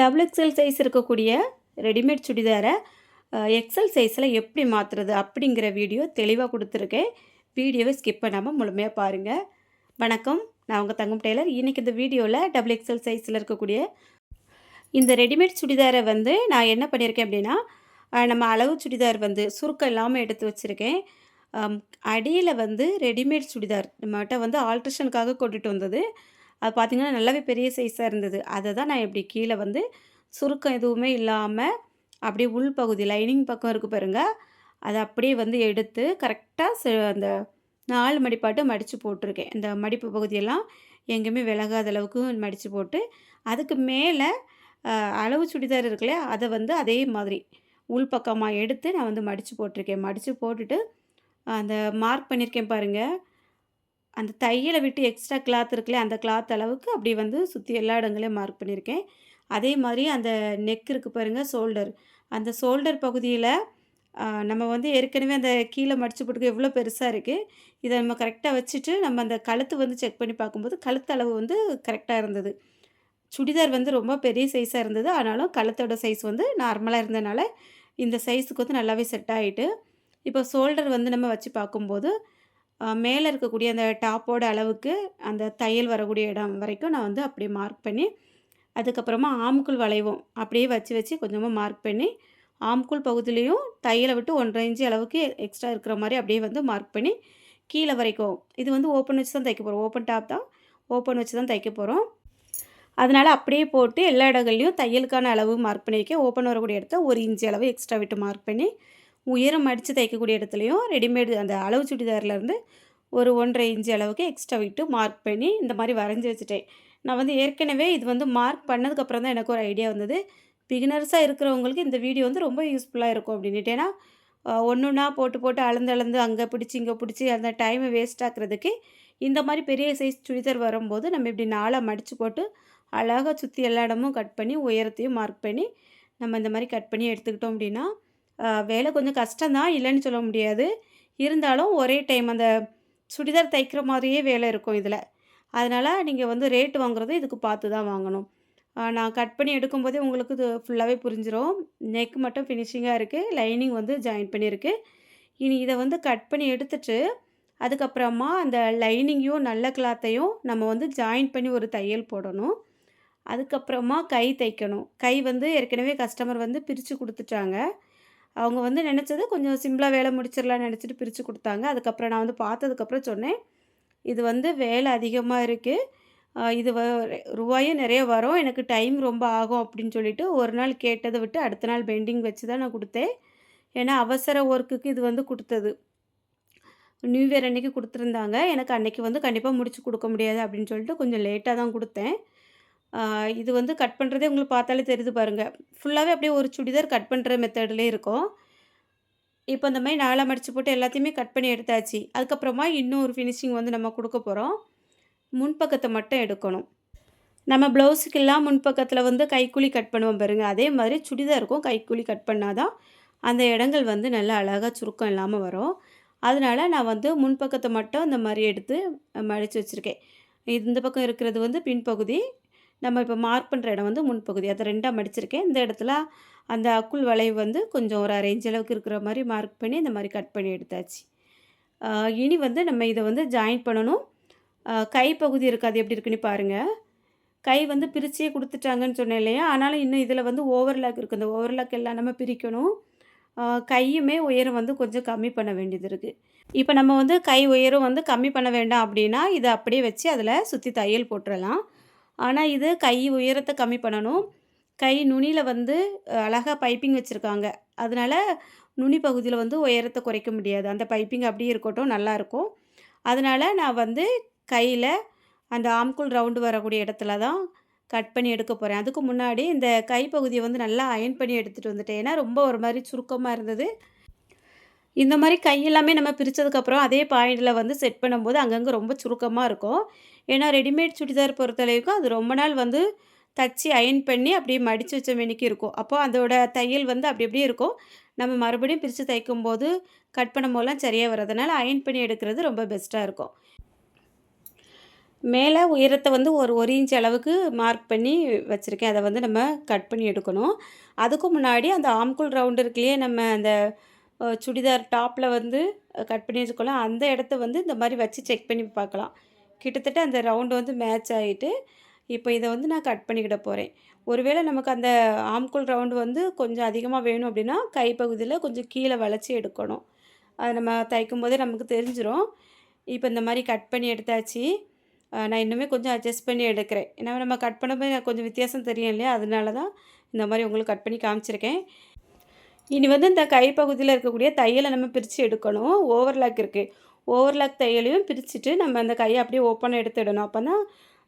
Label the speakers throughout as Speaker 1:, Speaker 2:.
Speaker 1: Double XL size இருக்கக்கூடிய readymade சுடிதாரை XL சைஸில் எப்படி மாற்றுறது அப்படிங்கிற வீடியோ தெளிவாக கொடுத்துருக்கேன். வீடியோவை ஸ்கிப் பண்ணாமல் முழுமையாக பாருங்கள் வணக்கம். நான் உங்கள் தங்கம் டெய்லர். இன்றைக்கி இந்த வீடியோவில் டபுள் எக்ஸ்எல் சைஸில் இருக்கக்கூடிய இந்த ரெடிமேட் சுடிதாரை வந்து நான் என்ன பண்ணியிருக்கேன் அப்படின்னா நம்ம அளவு சுடிதார் வந்து சுருக்கம் இல்லாமல் எடுத்து வச்சுருக்கேன். அடியில் வந்து ரெடிமேட் சுடிதார் நம்மகிட்ட வந்து ஆல்ட்ரேஷனுக்காக கொண்டுட்டு வந்தது. அது பார்த்திங்கன்னா நல்லாவே பெரிய சைஸாக இருந்தது. அதை தான் நான் இப்படி கீழே வந்து சுருக்கம் எதுவுமே இல்லாமல் அப்படியே உள் பகுதி லைனிங் பக்கம் இருக்குது பாருங்கள் அதை அப்படியே வந்து எடுத்து கரெக்டாக அந்த நாலு மடிப்பாட்டு மடித்து போட்டிருக்கேன். இந்த மடிப்பு பகுதியெல்லாம் எங்கேயுமே விலகாத அளவுக்கு மடித்து போட்டு அதுக்கு மேலே அளவு சுடிதார் இருக்குல்ல அதை வந்து அதே மாதிரி உள்பக்கமாக எடுத்து நான் வந்து மடித்து போட்டிருக்கேன். மடித்து போட்டுட்டு அந்த மார்க் பண்ணியிருக்கேன் பாருங்கள் அந்த தையலை விட்டு எக்ஸ்ட்ரா கிளாத் இருக்குல்ல அந்த கிளாத் அளவுக்கு அப்படி வந்து சுற்றி எல்லா இடங்களையும் மார்க் பண்ணியிருக்கேன். அதே மாதிரி அந்த நெக் இருக்குது பாருங்கள் ஷோல்டர் அந்த ஷோல்டர் பகுதியில் நம்ம வந்து ஏற்கனவே அந்த கீழே மடித்து போட்டுக்க எவ்வளோ பெருசாக இருக்குது இதை நம்ம கரெக்டாக வச்சுட்டு நம்ம அந்த கழுத்து வந்து செக் பண்ணி பார்க்கும்போது கழுத்து அளவு வந்து கரெக்டாக இருந்தது. சுடிதார் வந்து ரொம்ப பெரிய சைஸாக இருந்தது ஆனாலும் கழுத்தோட சைஸ் வந்து நார்மலாக இருந்ததுனால இந்த சைஸுக்கு வந்து நல்லாவே செட் ஆகிட்டு இப்போ ஷோல்டர் வந்து நம்ம வச்சு பார்க்கும்போது மேலே இருக்கக்கூடிய அந்த டாப்போட அளவுக்கு அந்த தையல் வரக்கூடிய இடம் வரைக்கும் நான் வந்து அப்படியே மார்க் பண்ணி அதுக்கப்புறமா ஆம்குள் வளைவோம் அப்படியே வச்சு வச்சு கொஞ்சமாக மார்க் பண்ணி ஆம்குள் பகுதியிலையும் தையலை விட்டு ஒன்றரை இன்ச்சு அளவுக்கு எக்ஸ்ட்ரா இருக்கிற மாதிரி அப்படியே வந்து மார்க் பண்ணி கீழே வரைக்கும் இது வந்து ஓப்பன் வச்சு தான் தைக்க போகிறோம் ஓப்பன் டாப் தான் ஓப்பன் வச்சு தான் தைக்க போகிறோம் அதனால் அப்படியே போட்டு எல்லா இடங்கள்லையும் தையலுக்கான அளவு மார்க் பண்ணியிருக்கேன். ஓப்பன் வரக்கூடிய இடத்த ஒரு இன்ச்சு அளவு எக்ஸ்ட்ரா விட்டு மார்க் பண்ணி உயரம் அடித்து தைக்கக்கூடிய இடத்துலையும் ரெடிமேடு அந்த அளவு சுடிதார்லேருந்து ஒரு ஒன்றரை இன்ச்சு அளவுக்கு எக்ஸ்ட்ரா விட்டு மார்க் பண்ணி இந்த மாதிரி வரைஞ்சி வச்சுட்டேன். நான் வந்து ஏற்கனவே இது வந்து மார்க் பண்ணதுக்கப்புறம் தான் எனக்கு ஒரு ஐடியா வந்தது. பிகினர்ஸாக இருக்கிறவங்களுக்கு இந்த வீடியோ வந்து ரொம்ப யூஸ்ஃபுல்லாக இருக்கும் அப்படின்ட்டு ஏன்னா ஒன்று ஒன்றா போட்டு போட்டு அளந்து அளந்து அங்கே பிடிச்சி இங்கே பிடிச்சி அந்த டைமை வேஸ்ட் ஆக்குறதுக்கு இந்த மாதிரி பெரிய சைஸ் சுடிதார் வரும்போது நம்ம இப்படி நாளாக மடித்து போட்டு அழகாக சுற்றி எல்லா இடமும் கட் பண்ணி உயரத்தையும் மார்க் பண்ணி நம்ம இந்த மாதிரி கட் பண்ணி எடுத்துக்கிட்டோம் அப்படின்னா வேலை கொஞ்சம் கஷ்டம்தான் இல்லைன்னு சொல்ல முடியாது. இருந்தாலும் ஒரே டைம் அந்த சுடிதார் தைக்கிற மாதிரியே வேலை இருக்கும் இதில். அதனால் நீங்கள் வந்து ரேட் வாங்குறது இதுக்கு பார்த்து தான் வாங்கணும் நான் கட் பண்ணி எடுக்கும்போதே உங்களுக்கு இது ஃபுல்லாகவே புரிஞ்சிடும் நெக் மட்டும் ஃபினிஷிங்காக இருக்குது லைனிங் வந்து ஜாயின் பண்ணியிருக்கு. இனி இதை வந்து கட் பண்ணி எடுத்துட்டு அதுக்கப்புறமா அந்த லைனிங்கையும் நல்ல கிளாத்தையும் நம்ம வந்து ஜாயின் பண்ணி ஒரு தையல் போடணும். அதுக்கப்புறமா கை தைக்கணும். கை வந்து ஏற்கனவே கஸ்டமர் வந்து பிரித்து கொடுத்துட்டாங்க. அவங்க வந்து நினச்சது கொஞ்சம் சிம்பிளாக வேலை முடிச்சிடலாம்னு நினச்சிட்டு பிரித்து கொடுத்தாங்க. அதுக்கப்புறம் நான் வந்து பார்த்ததுக்கப்புறம் சொன்னேன் இது வந்து வேலை அதிகமாக இருக்குது இது வ ரூபாயும் நிறைய வரும். எனக்கு டைம் ரொம்ப ஆகும் அப்படின்னு சொல்லிட்டு ஒரு நாள் கேட்டதை விட்டு அடுத்த நாள் பெண்டிங் வச்சு தான் நான் கொடுத்தேன். ஏன்னா அவசர ஒர்க்குக்கு இது வந்து கொடுத்தது. நியூ இயர் அன்றைக்கி கொடுத்துருந்தாங்க. எனக்கு அன்றைக்கி வந்து கண்டிப்பாக முடிச்சு கொடுக்க முடியாது அப்படின்னு சொல்லிட்டு கொஞ்சம் லேட்டாக தான் கொடுத்தேன். இது வந்து கட் பண்ணுறதே உங்களுக்கு பார்த்தாலே தெரியுது பாருங்கள் ஃபுல்லாகவே அப்படியே ஒரு சுடிதார் கட் பண்ணுற மெத்தட்லேயே இருக்கும். இப்போ இந்த மாதிரி நாளாக மடித்து போட்டு எல்லாத்தையுமே கட் பண்ணி எடுத்தாச்சு. அதுக்கப்புறமா இன்னும் ஒரு ஃபினிஷிங் வந்து நம்ம கொடுக்க போகிறோம் முன்பக்கத்தை மட்டும் எடுக்கணும். நம்ம ப்ளவுஸுக்கெல்லாம் முன்பக்கத்தில் வந்து கைக்குழி கட் பண்ணுவோம் பாருங்கள் அதே மாதிரி சுடிதாருக்கும் கைக்குழி கட் பண்ணால் தான் அந்த இடங்கள் வந்து நல்லா அழகாக சுருக்கம் இல்லாமல் வரும். அதனால் நான் வந்து முன்பக்கத்தை மட்டும் இந்த மாதிரி எடுத்து மடித்து வச்சுருக்கேன். இந்த பக்கம் இருக்கிறது வந்து பின்பகுதி நம்ம இப்போ மார்க் பண்ணுற இடம் வந்து முன்பகுதி. அதை ரெண்டாக மடிச்சிருக்கேன். இந்த இடத்துல அந்த அக்குள் வளைவு வந்து கொஞ்சம் ஒரு அரேஞ்ச் அளவுக்கு இருக்கிற மாதிரி மார்க் பண்ணி இந்த மாதிரி கட் பண்ணி எடுத்தாச்சு. இனி வந்து நம்ம இதை வந்து ஜாயின் பண்ணணும். கைப்பகுதி இருக்காது. எப்படி இருக்குன்னு பாருங்கள் கை வந்து பிரிச்சே கொடுத்துட்டாங்கன்னு சொன்னேன் இல்லையா? ஆனாலும் இன்னும் இதில் வந்து ஓவர்லாக் இருக்குது இந்த ஓவர்லாக் எல்லாம் நம்ம பிரிக்கணும். கையுமே உயரம் வந்து கொஞ்சம் கம்மி பண்ண வேண்டியது இருக்குது இப்போ நம்ம வந்து கை உயரம் வந்து கம்மி பண்ண வேண்டாம் அப்படின்னா இதை அப்படியே வச்சு அதில் சுற்றி தையல் போட்டுறலாம். ஆனால் இது கை உயரத்தை கம்மி பண்ணணும். கை நுனியில் வந்து அழகாக பைப்பிங் வச்சுருக்காங்க. அதனால் நுனி பகுதியில் வந்து உயரத்தை குறைக்க முடியாது. அந்த பைப்பிங் அப்படியே இருக்கட்டும் நல்லாயிருக்கும் அதனால் நான் வந்து கையில் அந்த ஆம்குள் ரவுண்டு வரக்கூடிய இடத்துல தான் கட் பண்ணி எடுக்க போகிறேன் அதுக்கு முன்னாடி இந்த கைப்பகுதியை வந்து நல்லா அயன் பண்ணி எடுத்துகிட்டு வந்துட்டேன். ஏன்னா ரொம்ப ஒரு மாதிரி சுருக்கமாக இருந்தது. இந்த மாதிரி கை எல்லாமே நம்ம பிரித்ததுக்கப்புறம் அதே பாயிண்டில் வந்து செட் பண்ணும்போது அங்கங்கே ரொம்ப சுருக்கமாக இருக்கும். ஏன்னா ரெடிமேட் சுடிதார் பொறுத்தளவுக்கு அது ரொம்ப நாள் வந்து தச்சு அயன் பண்ணி அப்படியே மடித்து வச்ச மெனிக்கு இருக்கும். அப்போ அதோட தையல் வந்து அப்படி அப்படியே இருக்கும். நம்ம மறுபடியும் பிரித்து தைக்கும் போது கட் பண்ணும் போதெல்லாம் சரியாக வர்றதுனால அயன் பண்ணி எடுக்கிறது ரொம்ப பெஸ்ட்டாக இருக்கும். மேலே உயரத்தை வந்து ஒரு ஒரு இன்ச் அளவுக்கு மார்க் பண்ணி வச்சுருக்கேன். அதை வந்து நம்ம கட் பண்ணி எடுக்கணும். அதுக்கும் முன்னாடி அந்த ஆம்குள் ரவுண்டு இருக்குல்லையே நம்ம அந்த சுடிதார் டாப்பில் வந்து கட் பண்ணி வச்சுக்கலாம் அந்த இடத்த வந்து இந்த மாதிரி வச்சு செக் பண்ணி பார்க்கலாம். கிட்டத்தட்ட அந்த ரவுண்டு வந்து மேட்ச் ஆகிட்டு இப்போ இதை வந்து நான் கட் பண்ணிக்கிட போகிறேன் ஒருவேளை நமக்கு அந்த ஆம்குள் ரவுண்டு வந்து கொஞ்சம் அதிகமாக வேணும் அப்படின்னா கைப்பகுதியில் கொஞ்சம் கீழே வளைச்சி எடுக்கணும். அது நம்ம தைக்கும் போதே நமக்கு தெரிஞ்சிடும் இப்போ இந்த மாதிரி கட் பண்ணி எடுத்தாச்சு. நான் இன்னுமே கொஞ்சம் அட்ஜஸ்ட் பண்ணி எடுக்கிறேன். ஏன்னா நம்ம கட் பண்ணும்போது எனக்கு கொஞ்சம் வித்தியாசம் தெரியும் இல்லையா? அதனால தான் இந்த மாதிரி உங்களுக்கு கட் பண்ணி காமிச்சிருக்கேன். இனி வந்து இந்த கைப்பகுதியில் இருக்கக்கூடிய தையலை நம்ம பிரித்து எடுக்கணும். ஓவர்லாக் இருக்குது ஓவர்லாக் தையலையும் பிரிச்சுட்டு நம்ம அந்த கையை அப்படியே ஓப்பனாக எடுத்துடணும். அப்போ தான்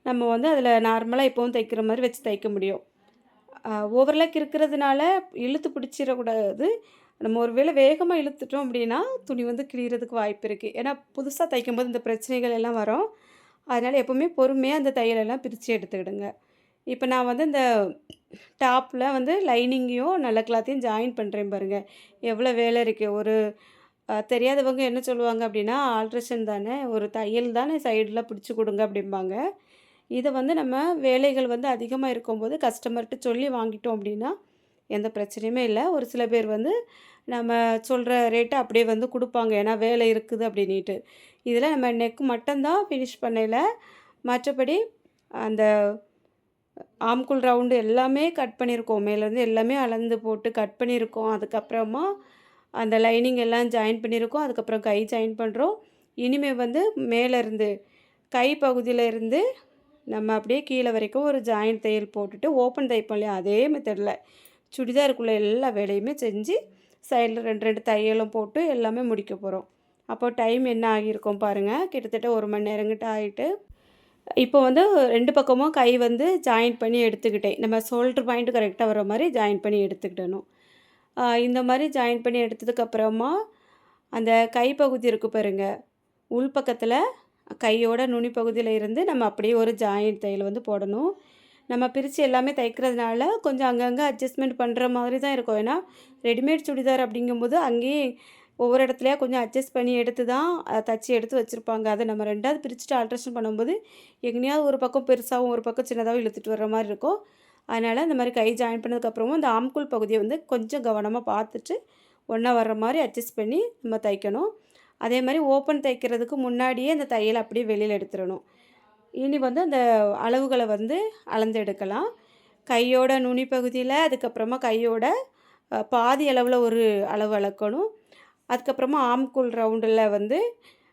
Speaker 1: நம்ம வந்து அதில் நார்மலாக எப்போவும் தைக்கிற மாதிரி வச்சு தைக்க முடியும். ஓவர்லாக் இருக்கிறதுனால இழுத்து பிடிச்சிடக்கூடாது. நம்ம ஒரு வேளை வேகமாக இழுத்துட்டோம் அப்படின்னா துணி வந்து கிழியறதுக்கு வாய்ப்பு இருக்குது ஏன்னா புதுசாக தைக்கும்போது இந்த பிரச்சனைகள் எல்லாம் வரும். அதனால் எப்போவுமே பொறுமையாக அந்த தையலெல்லாம் பிரித்து எடுத்துக்கிடுங்க. இப்போ நான் வந்து இந்த டாப்பில் வந்து லைனிங்கையும் நல்ல கிளாத்தையும் ஜாயின் பண்ணுறேன் பாருங்கள் எவ்வளோ வேலை இருக்குது ஒரு தெரியாதவங்க என்ன சொல்லுவாங்க அப்படின்னா ஆல்ட்ரேஷன் தானே ஒரு தையல் தானே சைடில் பிடிச்சி கொடுங்க அப்படிம்பாங்க. இதை வந்து நம்ம வேலைகள் வந்து அதிகமாக இருக்கும்போது கஸ்டமர்கிட்ட சொல்லி வாங்கிட்டோம் அப்படின்னா எந்த பிரச்சனையுமே இல்லை. ஒரு சில பேர் வந்து நம்ம சொல்கிற ரேட்டை அப்படியே வந்து கொடுப்பாங்க. ஏன்னா வேலை இருக்குது அப்படின்ட்டு இதில் நம்ம நெக் மட்டும்தான் ஃபினிஷ் பண்ணல மற்றபடி அந்த ஆம்குள் ரவுண்டு எல்லாமே கட் பண்ணியிருக்கோம். மேலேருந்து எல்லாமே அளந்து போட்டு கட் பண்ணியிருக்கோம். அதுக்கப்புறமா அந்த லைனிங் எல்லாம் ஜாயின் பண்ணியிருக்கோம். அதுக்கப்புறம் கை ஜாயின் பண்ணுறோம் இனிமேல் வந்து மேலேருந்து கை பகுதியில் இருந்து நம்ம அப்படியே கீழே வரைக்கும் ஒரு ஜாயின் தையல் போட்டுட்டு ஓப்பன் தைப்போம் இல்லையா அதே மெத்தடில் சுடிதாருக்குள்ளே எல்லா வேலையுமே செஞ்சு சைடில் ரெண்டு ரெண்டு தையலும் போட்டு எல்லாமே முடிக்க போகிறோம் அப்போ டைம் என்ன ஆகியிருக்கும் பாருங்கள் கிட்டத்தட்ட ஒரு மணி நேரங்கிட்ட ஆகிட்டு இப்போ வந்து ரெண்டு பக்கமும் கை வந்து ஜாயின் பண்ணி எடுத்துக்கிட்டேன். நம்ம ஷோல்டர் பாயிண்ட் கரெக்டாக வர மாதிரி ஜாயின் பண்ணி எடுத்துக்கிட்டணும். இந்த மாதிரி ஜாயின் பண்ணி எடுத்ததுக்கப்புறமா அந்த கைப்பகுதி இருக்கு பாருங்க. உள் பக்கத்தில் கையோட நுனி பகுதியில் இருந்து நம்ம அப்படியே ஒரு ஜாயின் தையல் வந்து போடணும். நம்ம பிரித்து எல்லாமே தைக்கிறதுனால கொஞ்சம் அங்கங்கே அட்ஜஸ்ட்மெண்ட் பண்ணுற மாதிரி தான் இருக்கும். ஏன்னா ரெடிமேட் சுடிதார் அப்படிங்கும்போது அங்கேயே ஒவ்வொரு இடத்துலையா கொஞ்சம் அட்ஜஸ்ட் பண்ணி எடுத்து தான் தச்சு எடுத்து வச்சுருப்பாங்க. அதை நம்ம ரெண்டாவது பிரிச்சுட்டு ஆல்ட்ரேஷன் பண்ணும்போது எங்கேயாவது ஒரு பக்கம் பெருசாகவும் ஒரு பக்கம் சின்னதாகவும் இழுத்துட்டு வர்ற மாதிரி இருக்கும். அதனால் இந்த மாதிரி கை ஜாயின் பண்ணதுக்கப்புறமும் இந்த ஆம்குள் பகுதியை வந்து கொஞ்சம் கவனமாக பார்த்துட்டு ஒன்றா வர்ற மாதிரி அட்ஜஸ்ட் பண்ணி நம்ம தைக்கணும். அதே மாதிரி ஓப்பன் தைக்கிறதுக்கு முன்னாடியே அந்த தையலை அப்படியே வெளியில் எடுத்துடணும். இனி வந்து அந்த அளவுகளை வந்து அளந்து எடுக்கலாம். கையோட நுனி பகுதியில் அதுக்கப்புறமா கையோட பாதி அளவில் ஒரு அளவு அளக்கணும். அதுக்கப்புறமா ஆம்குள் ரவுண்டில் வந்து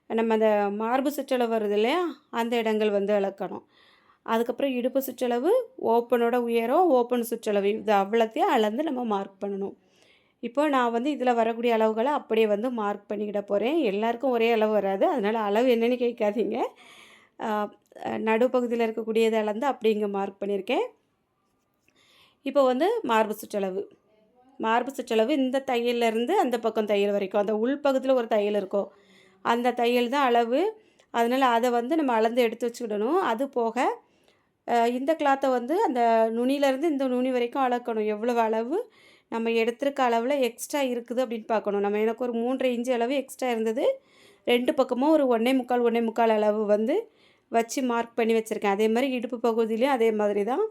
Speaker 1: நம்ம அந்த மார்பு சுற்றளவு வருது இல்லையா? அந்த இடங்கள் வந்து அளக்கணும். அதுக்கப்புறம் இடுப்பு சுற்றளவு ஓப்பனோட உயரம் ஓப்பன் சுற்றளவு இது அவ்வளோத்தையும் அளந்து நம்ம மார்க் பண்ணணும். இப்போ நான் வந்து இதில் வரக்கூடிய அளவுகளை அப்படியே வந்து மார்க் பண்ணிக்கிட போகிறேன் எல்லாருக்கும் ஒரே அளவு வராது. அதனால் அளவு என்னென்னு கேட்காதீங்க. நடுப்பகுதியில் இருக்கக்கூடியது அளந்து அப்படி இங்கே மார்க் பண்ணியிருக்கேன். இப்போ வந்து மார்பு சுற்றளவு. மார்பு சுற்றளவு இந்த தையல்ல இருந்து அந்த பக்கம் தையல் வரைக்கும். அந்த உள்பகுதியில் ஒரு தையல் இருக்கும். அந்த தையல் தான் அளவு. அதனால் அதை வந்து நம்ம அளந்து எடுத்து வச்சுக்கிடணும். அது போக இந்த கிளாத்தை வந்து அந்த நுனியிலேருந்து இந்த நுனி வரைக்கும் அளக்கணும். எவ்வளவு அளவு? நம்ம எடுத்திருக்க அளவில் எக்ஸ்ட்ரா இருக்குது அப்படின்னு பார்க்கணும். நம்ம எனக்கு ஒரு மூன்றரை இன்ச்சு அளவு எக்ஸ்ட்ரா இருந்தது. ரெண்டு பக்கமும் ஒரு ஒன்றே முக்கால் ஒன்றே முக்கால் அளவு வந்து வச்சு மார்க் பண்ணி வச்சுருக்கேன். அதே மாதிரி இடுப்பு பகுதியிலையும் அதே மாதிரி தான்.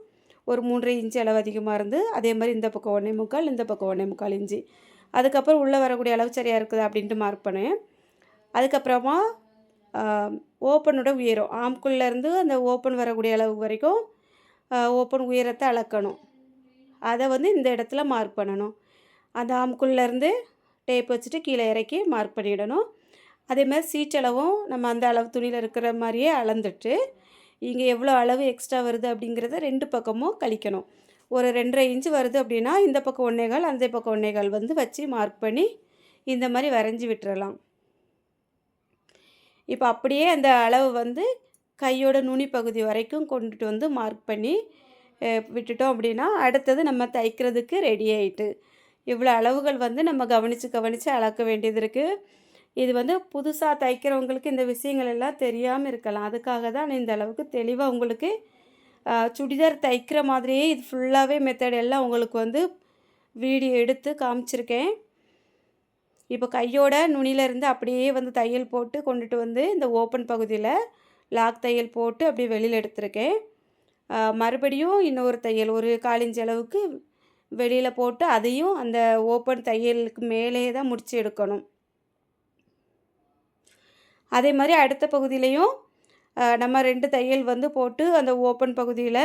Speaker 1: ஒரு மூன்றரை இன்ச்சு அளவு அதிகமாக இருந்து அதே மாதிரி இந்த பக்கம் ஒன்றே முக்கால் இந்த பக்கம் ஒன்றே முக்கால் இன்ச்சு அதுக்கப்புறம் உள்ளே வரக்கூடிய அளவு சரியாக இருக்குது அப்படின்ட்டு மார்க் பண்ணேன் அதுக்கப்புறமா ஓப்பனோட உயரம். ஆம்குள்ளேருந்து அந்த ஓப்பன் வரக்கூடிய அளவு வரைக்கும் ஓப்பன் உயரத்தை அளக்கணும். அதை வந்து இந்த இடத்துல மார்க் பண்ணணும். அந்த ஆம்குள்ளேருந்து டேப் வச்சுட்டு கீழே இறக்கி மார்க் பண்ணிடணும். அதே மாதிரி சீட்டளவும் நம்ம அந்த அளவு துணியில் இருக்கிற மாதிரியே அளந்துட்டு இங்கே எவ்வளோ அளவு எக்ஸ்ட்ரா வருது அப்படிங்கிறத ரெண்டு பக்கமும் கழிக்கணும். ஒரு ரெண்டரை இன்ச்சு வருது அப்படின்னா இந்த பக்கம் ஒன்றேகால் அந்த பக்கம் ஒன்னேகால் வந்து வச்சு மார்க் பண்ணி இந்த மாதிரி வரைஞ்சி விட்டுறலாம். இப்போ அப்படியே அந்த அளவு வந்து கையோட நுனி பகுதி வரைக்கும் கொண்டுட்டு வந்து மார்க் பண்ணி விட்டுட்டோம் அப்படின்னா அடுத்தது நம்ம தைக்கிறதுக்கு ரெடி ஆயிட்டு. இவ்வளோ அளவுகள் வந்து நம்ம கவனித்து கவனித்து அளக்க வேண்டியது இருக்குது இது வந்து புதுசாக தைக்கிறவங்களுக்கு இந்த விஷயங்கள் எல்லாம் தெரியாமல் இருக்கலாம். அதுக்காக தான் நான் இந்த அளவுக்கு தெளிவாக உங்களுக்கு சுடிதார் தைக்கிற மாதிரியே இது ஃபுல்லாகவே மெத்தட் எல்லாம் உங்களுக்கு வந்து வீடியோ எடுத்து காமிச்சிருக்கேன். இப்போ கையோட நுனியில இருந்து அப்படியே வந்து தையல் போட்டு கொண்டுட்டு வந்து இந்த ஓப்பன் பகுதியில் லாக் தையல் போட்டு அப்படியே வெளியில் எடுத்திருக்கேன். மறுபடியும் இன்னொரு தையல் ஒரு காலிஞ்சி அளவுக்கு வெளியில் போட்டு அதையும் அந்த ஓப்பன் தையலுக்கு மேலே தான் முடித்து எடுக்கணும். அதே மாதிரி அடுத்த பகுதியிலையும் நம்ம ரெண்டு தையல் வந்து போட்டு அந்த ஓப்பன் பகுதியில்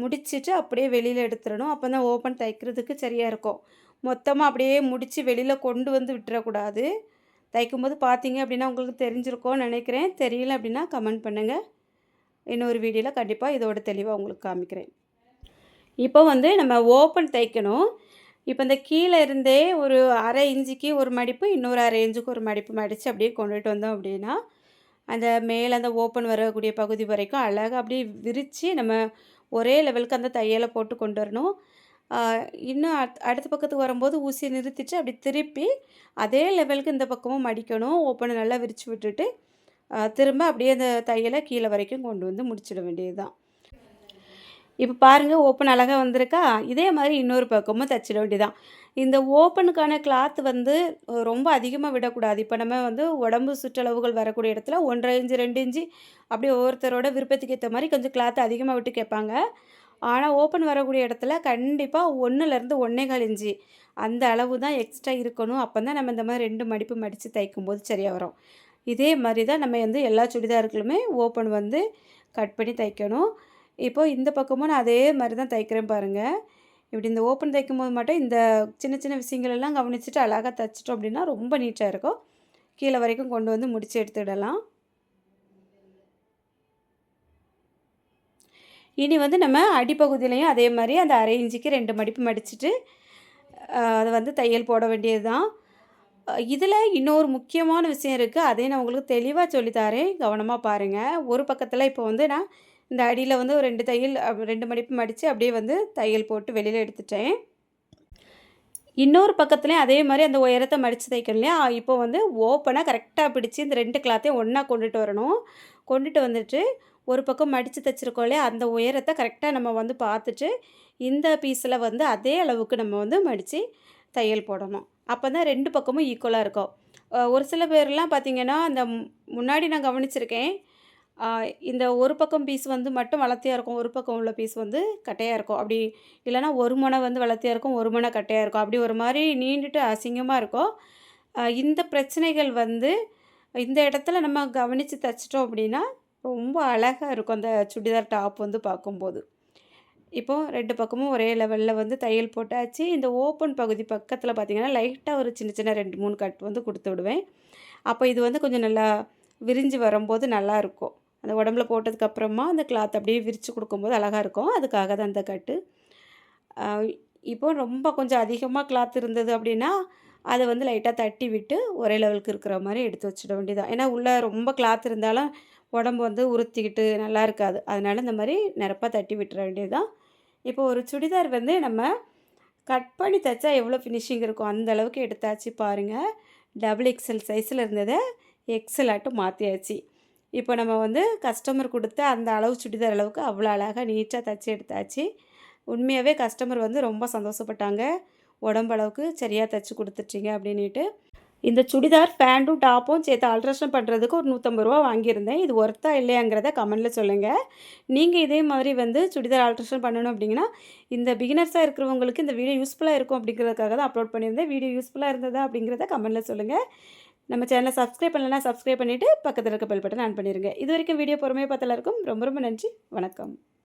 Speaker 1: முடிச்சுட்டு அப்படியே வெளியில் எடுத்துடணும். அப்போ தான் ஓப்பன் தைக்கிறதுக்கு சரியாக இருக்கும். மொத்தமாக அப்படியே முடித்து வெளியில் கொண்டு வந்து விட்டுறக்கூடாது. தைக்கும்போது பார்த்தீங்க அப்படின்னா உங்களுக்கு தெரிஞ்சிருக்கோன்னு நினைக்கிறேன். தெரியல அப்படின்னா கமெண்ட் பண்ணுங்கள் இன்னொரு வீடியோவில் கண்டிப்பாக இதோட தெளிவாக உங்களுக்கு காமிக்கிறேன். இப்போ வந்து நம்ம ஓப்பன் தைக்கணும். இப்போ இந்த கீழே இருந்தே ஒரு அரை இஞ்சிக்கு ஒரு மடிப்பு இன்னொரு அரை இஞ்சுக்கு ஒரு மடிப்பு மடித்து அப்படியே கொண்டுட்டு வந்தோம் அப்படின்னா அந்த மேலே அந்த ஓப்பன் வரக்கூடிய பகுதி வரைக்கும் அழகாக அப்படியே விரித்து நம்ம ஒரே லெவலுக்கு அந்த தையலை போட்டு கொண்டு வரணும். இன்னும் அடுத்த பக்கத்துக்கு வரும்போது ஊசியை நிறுத்திட்டு அப்படி திருப்பி அதே லெவலுக்கு இந்த பக்கமும் மடிக்கணும். ஓப்பனை நல்லா விரித்து விட்டுட்டு திரும்ப அப்படியே அந்த தையலை கீழே வரைக்கும் கொண்டு வந்து முடிச்சிட வேண்டியது தான் இப்போ பாருங்கள் ஓப்பன் அழகாக வந்திருக்கா? இதே மாதிரி இன்னொரு பக்கமும் தைச்சிட வேண்டியதான் இந்த ஓப்பனுக்கான கிளாத் வந்து ரொம்ப அதிகமாக விடக்கூடாது. இப்போ நம்ம வந்து உடம்பு சுற்றளவுகள் வரக்கூடிய இடத்துல ஒன்றரை இன்ச்சு ரெண்டு இன்ச்சு அப்படியே ஒவ்வொருத்தரோட விருப்பத்துக்கு ஏற்ற மாதிரி கொஞ்சம் கிளாத் அதிகமாக விட்டு கேட்பாங்க. ஆனால் ஓப்பன் வரக்கூடிய இடத்துல கண்டிப்பாக ஒன்றுலேருந்து ஒன்றே கால் அந்த அளவு தான் எக்ஸ்ட்ரா இருக்கணும். அப்போ தான் நம்ம இந்த மாதிரி ரெண்டு மடிப்பு மடித்து தைக்கும்போது சரியாக வரும். இதே மாதிரி தான் நம்ம வந்து எல்லா சுடிதாருக்களுமே ஓப்பன் வந்து கட் பண்ணி தைக்கணும். இப்போது இந்த பக்கமும் நான் அதே மாதிரி தான் தைக்கிறேன் பாருங்கள் இப்படி இந்த ஓப்பன் தைக்கும் போது மட்டும் இந்த சின்ன சின்ன விஷயங்கள் எல்லாம் கவனிச்சுட்டு அழகாக தைச்சிட்டோம் அப்படின்னா ரொம்ப நீட்டாக இருக்கும். கீழே வரைக்கும் கொண்டு வந்து முடித்து எடுத்துடலாம். இனி வந்து நம்ம அடிப்பகுதியிலையும் அதே மாதிரி அந்த அரை இஞ்சிக்கு ரெண்டு மடிப்பு மடிச்சுட்டு அதை வந்து தையல் போட வேண்டியது தான் இதில் இன்னொரு முக்கியமான விஷயம் இருக்குது அதையும் நான் உங்களுக்கு தெளிவாக சொல்லித்தாரேன். கவனமாக பாருங்கள் ஒரு பக்கத்தில் இப்போ வந்து நான் இந்த அடியில் வந்து ஒரு ரெண்டு தையல் ரெண்டு மடிப்பு மடித்து அப்படியே வந்து தையல் போட்டு வெளியில் எடுத்துட்டேன். இன்னொரு பக்கத்துலேயும் அதே மாதிரி அந்த உயரத்தை மடித்து தைக்கணும் இல்லையா? இப்போ வந்து ஓப்பனாக கரெக்டாக பிடிச்சி இந்த ரெண்டு கிளாத்தையும் ஒன்றா கொண்டுட்டு வரணும். கொண்டுட்டு வந்துட்டு ஒரு பக்கம் மடித்து தைச்சிருக்கோம் இல்லையா அந்த உயரத்தை கரெக்டாக நம்ம வந்து பார்த்துட்டு இந்த பீஸில் வந்து அதே அளவுக்கு நம்ம வந்து மடித்து தையல் போடணும். அப்போ தான் ரெண்டு பக்கமும் ஈக்குவலாக இருக்கும். ஒரு சில பேர்லாம் பார்த்திங்கன்னா அந்த முன்னாடி நான் கவனிச்சிருக்கேன். இந்த ஒரு பக்கம் பீஸ் வந்து மட்டும் வளர்த்தியாக இருக்கும் ஒரு பக்கம் உள்ள பீஸ் வந்து கட்டையாக இருக்கும். அப்படி இல்லைனா ஒரு முனை வந்து வளர்த்தியாக இருக்கும் ஒரு முனை கட்டையாக இருக்கும். அப்படி ஒரு மாதிரி நீண்டுட்டு அசிங்கமாக இருக்கும். இந்த பிரச்சனைகள் வந்து இந்த இடத்துல நம்ம கவனித்து தைச்சிட்டோம் அப்படின்னா ரொம்ப அழகாக இருக்கும் அந்த சுடிதார் டாப் வந்து பார்க்கும்போது. இப்போது ரெண்டு பக்கமும் ஒரே லெவலில் வந்து தையல் போட்டாச்சு. இந்த ஓப்பன் பகுதி பக்கத்தில் பார்த்திங்கன்னா லைட்டாக ஒரு சின்ன சின்ன ரெண்டு மூணு கட் வந்து கொடுத்து விடுவேன். அப்போ இது வந்து கொஞ்சம் நல்லா விரிஞ்சு வரும்போது நல்லாயிருக்கும் அந்த உடம்புல போட்டதுக்கப்புறமா அந்த கிளாத் அப்படியே விரித்து கொடுக்கும்போது அழகாக இருக்கும். அதுக்காக தான் அந்த கட்டு. இப்போ ரொம்ப கொஞ்சம் அதிகமாக கிளாத் இருந்தது அப்படின்னா அதை வந்து லைட்டாக தட்டி விட்டு ஒரே லெவலுக்கு இருக்கிற மாதிரி எடுத்து வச்சிட வேண்டியதான் ஏன்னா உள்ளே ரொம்ப கிளாத் இருந்தாலும் உடம்பு வந்து உறுத்திக்கிட்டு நல்லா இருக்காது. அதனால் இந்த மாதிரி நிரப்பாக தட்டி விட்டுற வேண்டியது தான் இப்போ ஒரு சுடிதார் வந்து நம்ம கட் பண்ணி தைச்சா எவ்வளோ ஃபினிஷிங் இருக்கும்? அந்த அளவுக்கு எடுத்தாச்சு பாருங்கள் டபுள் எக்ஸல் சைஸில் இருந்ததை எக்ஸல் ஆட்டும் மாற்றியாச்சு இப்போ நம்ம வந்து கஸ்டமர் கொடுத்த அந்த அளவு சுடிதார் அளவுக்கு அவ்வளோ அழகாக நீட்டாக தைச்சி எடுத்தாச்சு. உண்மையாகவே கஸ்டமர் வந்து ரொம்ப சந்தோஷப்பட்டாங்க. உடம்பளவுக்கு சரியாக தைச்சி கொடுத்துட்டீங்க அப்படின்ட்டு இந்த சுடிதார் பேண்ட்டும் டாப்பும் சேர்த்து ஆல்ட்ரேஷன் பண்ணுறதுக்கு ஒரு நூற்றம்பது ரூபா வாங்கியிருந்தேன். இது ஒர்த்தா இல்லையாங்கிறத கமெண்ட்டில் சொல்லுங்கள் நீங்கள் இதே மாதிரி வந்து சுடிதார் ஆல்ட்ரேஷன் பண்ணணும் அப்படிங்கன்னா இந்த பிகினர்ஸாக இருக்கிறவங்களுக்கு இந்த வீடியோ யூஸ்ஃபுல்லாக இருக்கும் அப்படிங்கிறதுக்காக தான் அப்லோட் பண்ணியிருந்தேன். வீடியோ யூஸ்ஃபுல்லாக இருந்ததா அப்படிங்கிறத கமெண்டில் சொல்லுங்கள் நம்ம சேனலை சப்ஸ்கிரைப் பண்ணலன்னா சப்ஸ்கிரைப் பண்ணிவிட்டு பக்கத்தில் இருக்க பெல் பட்டன் ஆன் பண்ணிடுங்க இது வரைக்கும் வீடியோ பொறுமையாக பார்த்தாலும் இருக்கும் ரொம்ப ரொம்ப நன்றி. வணக்கம்.